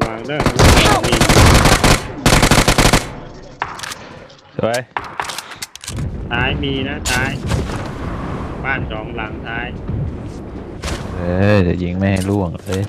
วางเด้อมีสวยท้ายมีนะท้าย บ้านสองหลังท้าย เอ้ยเดี๋ยวยิงไม่ให้ล่วงเลย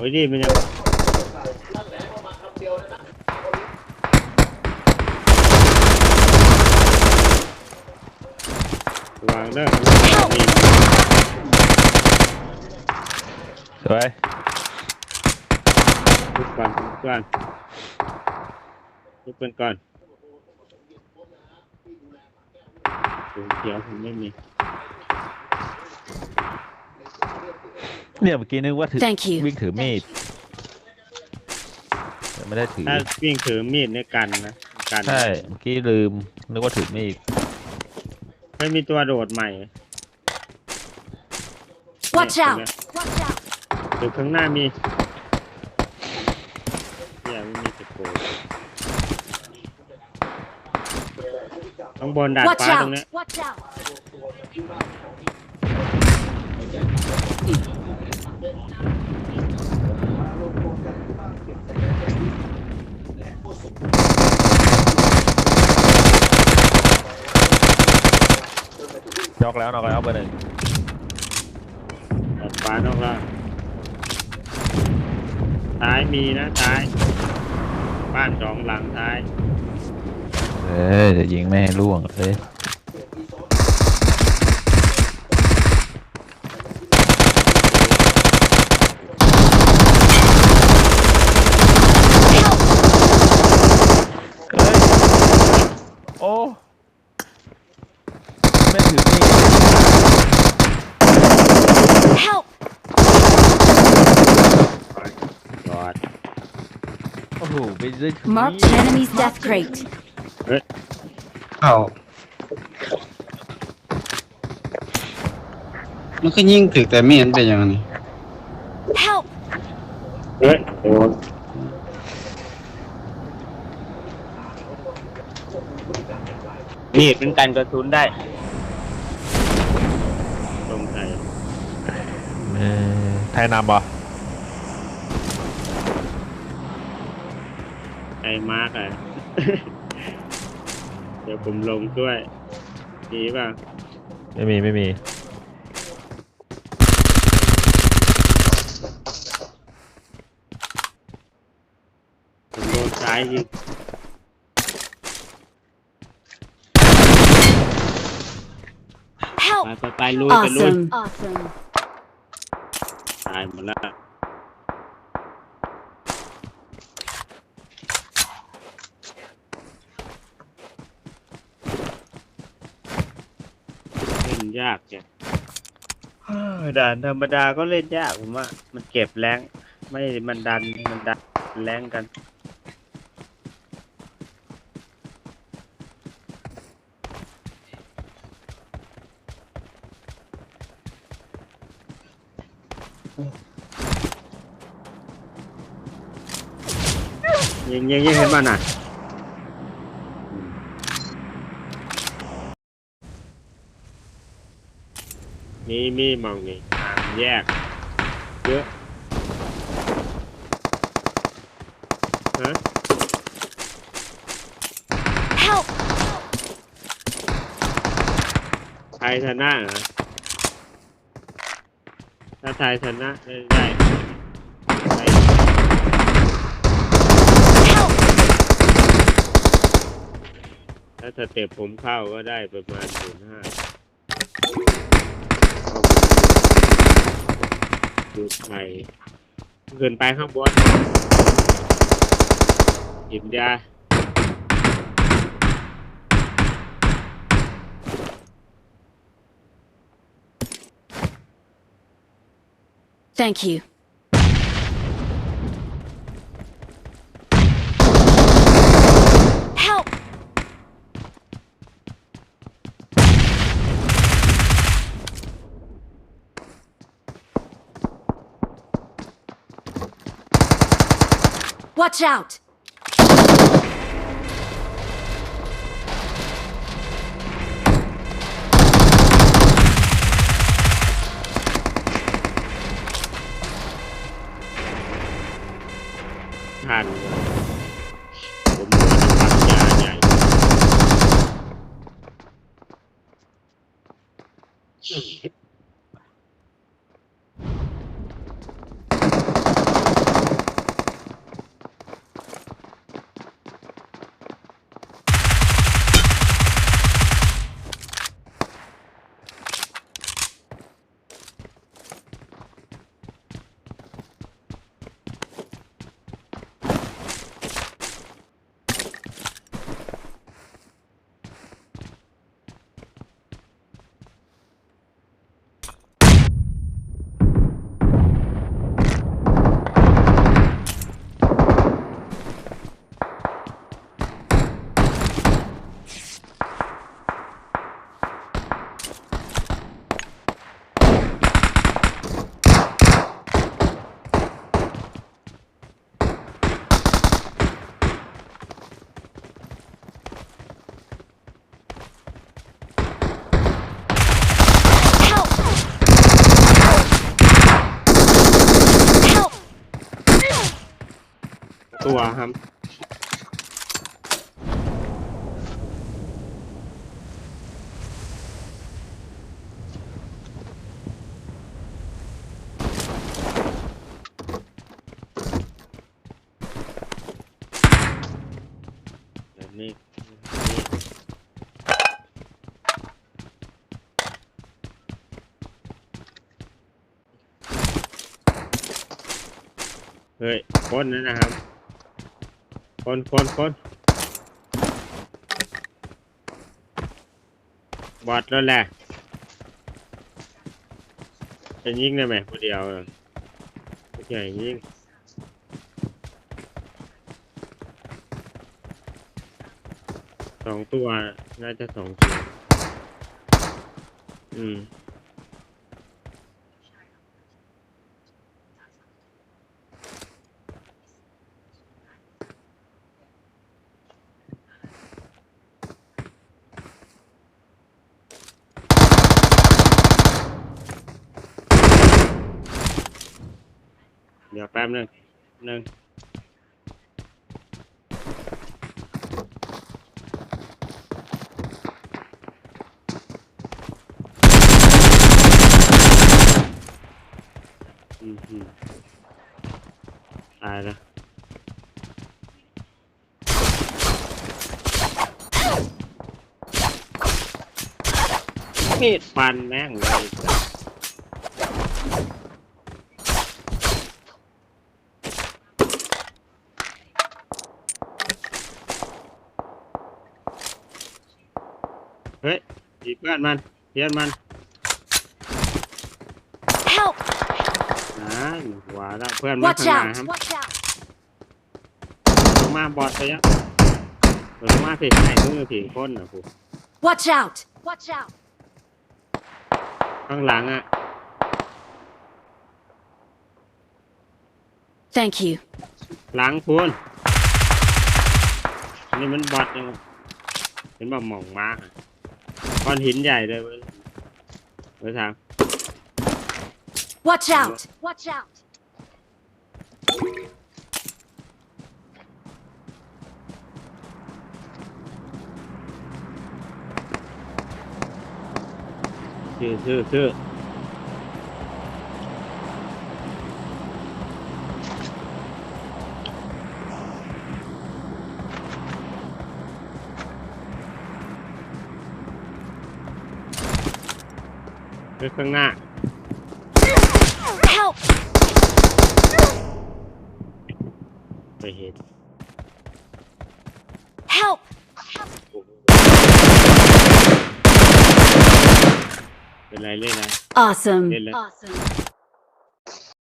โอ้ยนี่มันยังวางเด้อมีสวยทุกก่อนทุกก่อนทุกคนก่อนถุงเขียวผมไม่มี เนี่ยเมื่อกี้นึกว่าถือ Thank you วิ่งถือมีดแต่ไม่ได้ถือ ถ้าวิ่งถือมีดในยกันนะกันใช่ เมื่อกี้ลืม นึกว่าถือมีด ไม่มีตัวโดดใหม่ Watch เนี่ย out! หรือข้างหน้ามีเนี่ยไม่มีตะโกนข้างบนดาด Watch ฟ้าตรงเนี้ out! ย Watch out! นอกแล้วนอกแล้วเบอร์หนึ่งดาดฟ้านอกล่างท้ายมีนะท้าย บ้านสองหลังท้าย เอ้ยเดี๋ยวยิงไม่ให้ล่วงเลย เอ้ย โอ้ ไม่ถือมีด Help! รอด โอ้โหไปได้ถือมี Marked ด an enemy's death crate. เข้ามันก็ยิ่งถึกแต่ไม่เห็นเป็นอย่างนี้ Help! เฮ้ยโดนมีดเป็นกันกระสุนได้ตรงไทย เออไทยนำบ่ ไอ้ มาร์กอะ เดี๋ยวผมลงด้วยดีป่ะไม่มีไม่มี ผมโดนซ้ายยิงไป Help! ไปไปลุยไปลุย Awesome. Awesome. ตายหมดแล้ว ยากจังด่านธรรมดาก็เล่นยากผมว่า มันเก็บแรงไม่มันดันมันดันแรงกันยิงยิงยิงเห็นมันอะ มีมีมองนี่ทางแยก เยอะ ฮะ Help! ไทยชนะเหรอถ้าไทยชนะได้ได้ได้ Help! ถ้าสเต็ปผมเข้าก็ได้ประมาณหมื่นห้า ดูใครเกินไปข้างบนหยิบยา Thank you. Watch out! ตัวครับแบบนี้เฮ้ยคนนั่นนะครับ คนคนคนบอดแล้วแหละ จะยิงได้ไหมคนเดียวอะไม่ใช่ยิงสองตัว น่าจะสองตัว อืม ดี๋ยวแป๊บนึงหนึ่งอืมอืมตายแล้วมีดฟันแม่งเลย เฮ้ยอีกเพื่อนมันเพื่อนมัน Help! นะาอยู่ขวแล้วเพื่อนมัน Watch างหง out! ครับลงมาบอดไปแล้วลงมาผิดไหนมือผิดคนนะครู Watch out! Watch out! ข้างหลังอะ Thank you. หลังคุณนนี่มันบอดยังเห็นแบบมองมา ก้อนหินใหญ่เลยเว้ยเว้ยทาง Watch out! Watch out! ชื่อชื่อชื่อ ไปข้างหน้า Help! ไปเห็น Help! เป็นไรเล่นอะไร Awesome. Really? Awesome.